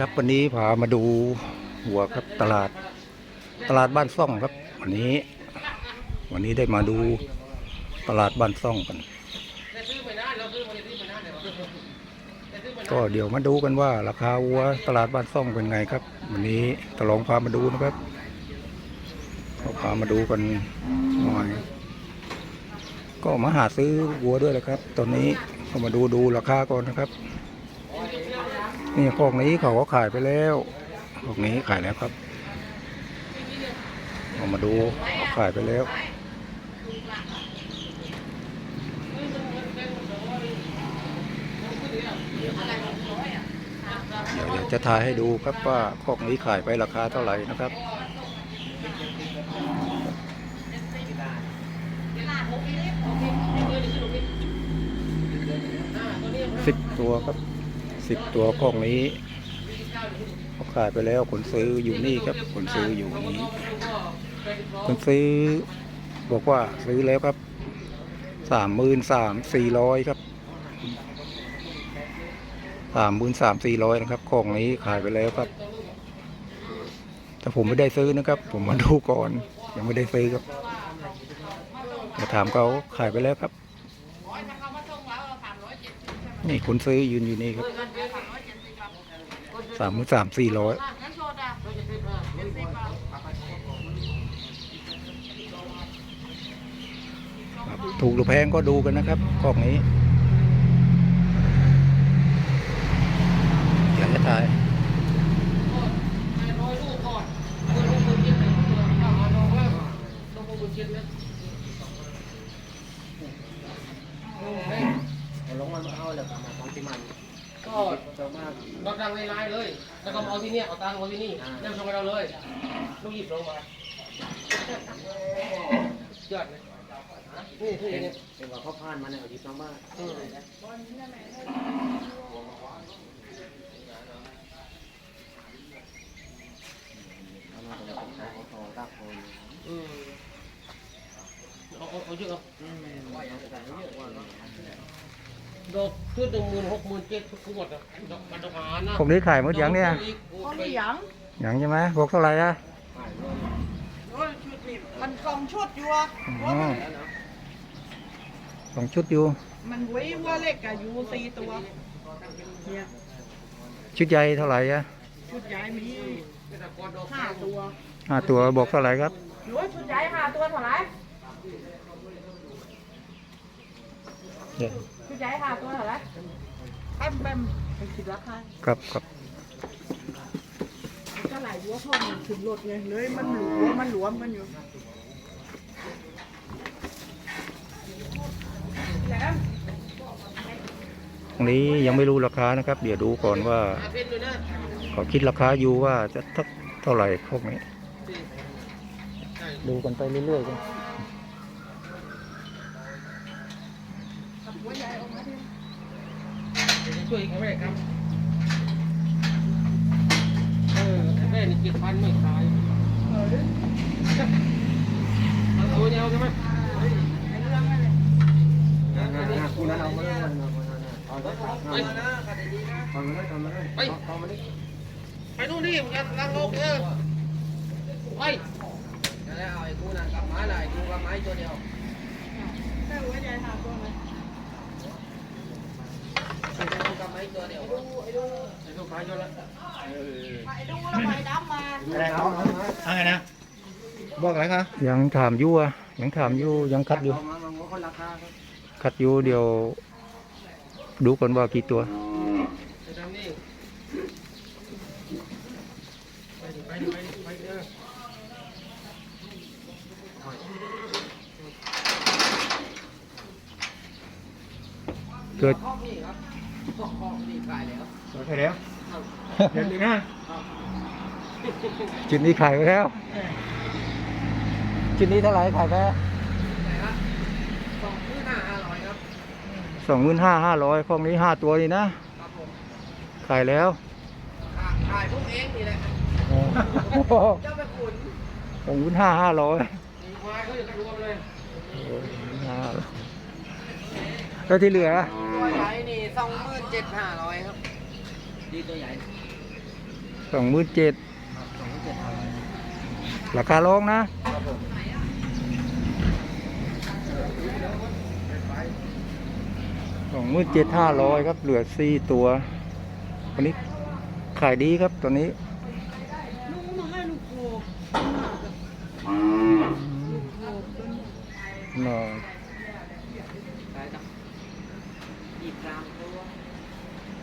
ครับวันนี้พามาดูหัวครับตลาด ตลาดบ้านซ่องครับ วันนี้ วันนี้ได้มาดูตลาดบ้านซ่องกัน ก็เดี๋ยวมาดูกันว่า ราคาวัวตลาดบ้านซ่องเป็นไงครับ วันนี้ตลองพามาดูนะครับก็พามาดูกันหน่อย ก็มาหาซื้อวัวด้วยแหละครับ ตอนนี้ก็มาดูดูราคาก่อนนะครับ นี่พวกนี้เขาก็ขายไปแล้วพวกนี้ขายแล้วครับเอามาดูเขาขายไปแล้วเดี๋ยวจะถ่ายให้ดูครับว่าพวกนี้ขายไปราคาเท่าไหร่นะครับสิบตัวครับ สิบตัวพวกนี้เขาขายไปแล้วคนซื้ออยู่นี่ครับคนซื้ออยู่นี้คนซื้อบอกว่าซื้อแล้วครับสามหมื่นสามสี่ร้อยครับสามหมื่นสามสี่ร้อยนะครับของนี้ขายไปแล้วครับ แต่ผมไม่ได้ซื้อนะครับ ผมมาดูก่อน ยังไม่ได้ซื้อครับจะถามเขาขายไปแล้วครับ นี่คนซื้อยืนอยู่นี่ครับ สามหมื่นสามสี่ร้อยถูกหรือแพงก็ดูกันนะครับกล้องนี้อยากจะถ่าย ลงมันมาเอาแล้วก็มาของที่มัน ก็ เจ้ามาก เราดังในไลน์เลย แล้วก็มาเอาที่เนี่ยเอาตังค์เอาที่นี่นั่งชมกับเราเลย ลูกหยิบลงมาเชือดเลยนี่ที่เป็นนี่เป็นว่าเขาผ่านมาเนี่ยเอาหยิบน้องบ้านอืมเอามาเป็นของเขาเขาตักคนอืมเอาเอาเอาเยอะเอา อืมว่าอย่างไรเยอะกว่าเนาะ ดอกชุดหนึ่งหมื่นหกหมื่นเจ็ดทุกหมดอะดอกมันดอกหานะพวกนี้ขายหมดยังเนี่ยก็ไม่หยังยังใช่ไหมพวกเท่าไหร่อะโอ้ยชุดนี่มันกองชุดอยู่อะอ๋อสองชุดอยู่ มันไว้ว่าเล็กอะอยู่สี่ตัวเนี่ยชุดใหญ่เท่าไหร่อะชุดใหญ่มีห้าตัวห้าตัวบอกเท่าไหร่ครับหรือว่าชุดใหญ่ห้าตัวเท่าไหร่เนี่ย ชุดใหญ่ห้าตัวเท่าไหร่แป๊มแป๊มไปคิดราคาครับครับเท่าไหร่วัวพ่อมันขึ้นรถไงเลยมันหลวมมันหลวมกันอยู่แหลมตรงนี้ยังไม่รู้ราคานะครับ เดี๋ยวดูก่อนว่าหาเพชรด้วยนะเขาคิดราคาอยู่ว่าจะเท่าเท่าไหร่พวกนี้ ดูกันไปเรื่อยๆกัน ช่วยเขาแม่ครับ เออแม่นี่เจ็ดพันไม่ขายเออเอาตัวเดียวใช่ไหมไอ้เรื่องอะไรคุณนั้นเอามาเลยเอาไปไปมาเลยเอามาเลยเอามาเลยเอามาเลยไปนู่นดิมึงจะลังโลกเออไปแล้วเอาไอ้กูนั่นกับไม้เลยกูกับไม้ตัวเดียวแค่หัวใหญ่ห้าตัวเลยกูกับไม้ตัวเดียวไอ้ลูกค้า เอะไปดูแล้วไปดำมาไรนะ บอกอะไรคะยังถามอยู่อะยังถามอยู่ยังคัดอยู่ คัดอยู่เดี๋ยว ดูก่อนว่ากี่ตัว เกิด ห้องนี่ครับห้องนี่ขาย แล้วใช่แล้วเดี๋ยวนี้นะจุดนี้ขายไปแล้วจุดนี้เท่าไหร่ขายไปไหนครับสองพื้นห้าห้าร้อยครับสองหมื่นห้าห้าร้อยพวกนี้ห้าตัวนี่นะครับผมขายแล้วขายพวกเองนี่แหละเจ้าไปขุนสองหมื่นห้าห้าร้อยมีควายเขาอยู่กันรวมเลยแล้วที่เหลือตัวใหญ่นี่สองหมื่นเจ็ดห้าร้อยครับ ดีตัวใหญ่ตสองหมื่นเจ็ดสองหมื่นเจ็ดพันราคาลองนะครับผมสองหมื่นเจ็ดห้าร้อยครับ เหลือสี่ตัว วันนี้ขายดีครับตัวนี้ลูกมาให้ลูกโคบน่าใช่จ้ะอีกสามตัว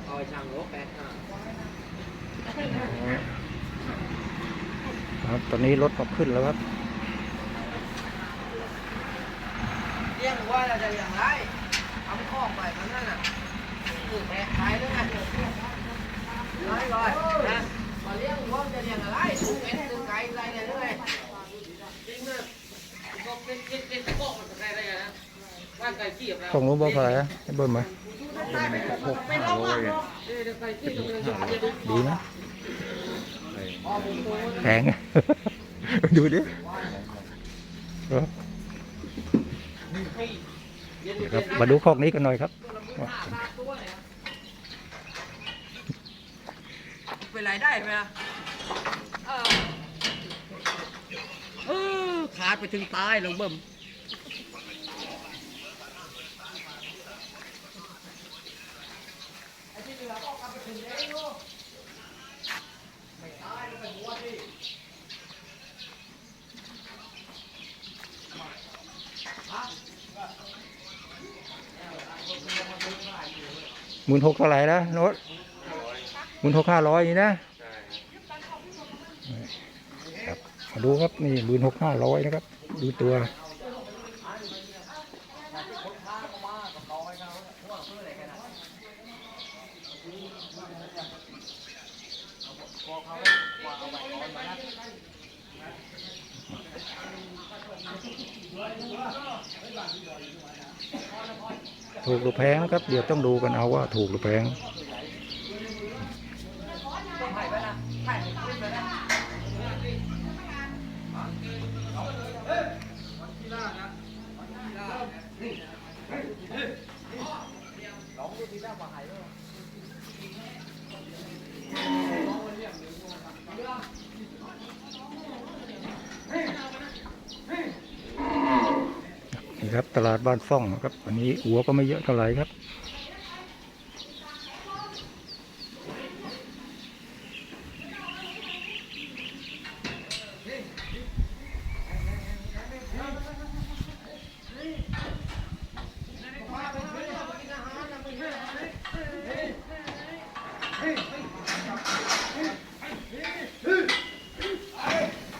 เอาไปช่างโลแปดห้า ครับ ตอนนี้รถมาขึ้นแล้วครับเลี้ยงว่าเราจะอย่างไรทำข้อกไปมันนั่นน่ะคือแพะขายด้วยไงร้อยร้อยนะมาเลี้ยงว่าจะเลี้ยงอะไรถุงเอ็นถุงไก่อะไรเนี่ยด้วยจริงนะก็เป็นเป็นเป็นตะโกะมันจะได้ได้ไงนะร่างกายขี้กับเราของรู้บอกอะไรอะให้เบิ้มไหมไปลงอะเออไก่ขี้ตรงนี้จะหาจะดูดีนะ แพง ดูดิเออให้เย็นเดี๋ยวครับมาดูคอกนี้กันหน่อยครับว่าเป็นไรได้ไหมอะเออเออขาดไปถึงตายลงเบิ่มห หมื่นหกเท่าไหร่นะโน้ตหมื่นหกห้าร้อยนี่นะครับมาดูครับนี่หมื่นหกห้าร้อยนะครับ ดูตัว ถูกหรือแพงนะครับ เดี๋ยวต้องดูกันเอาว่าถูกหรือแพง นี่ครับตลาดบ้านซ่องครับอันนี้หัวก็ไม่เยอะเท่าไหร่ครับ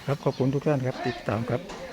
ครับขอบคุณทุกท่านครับติดตามครับ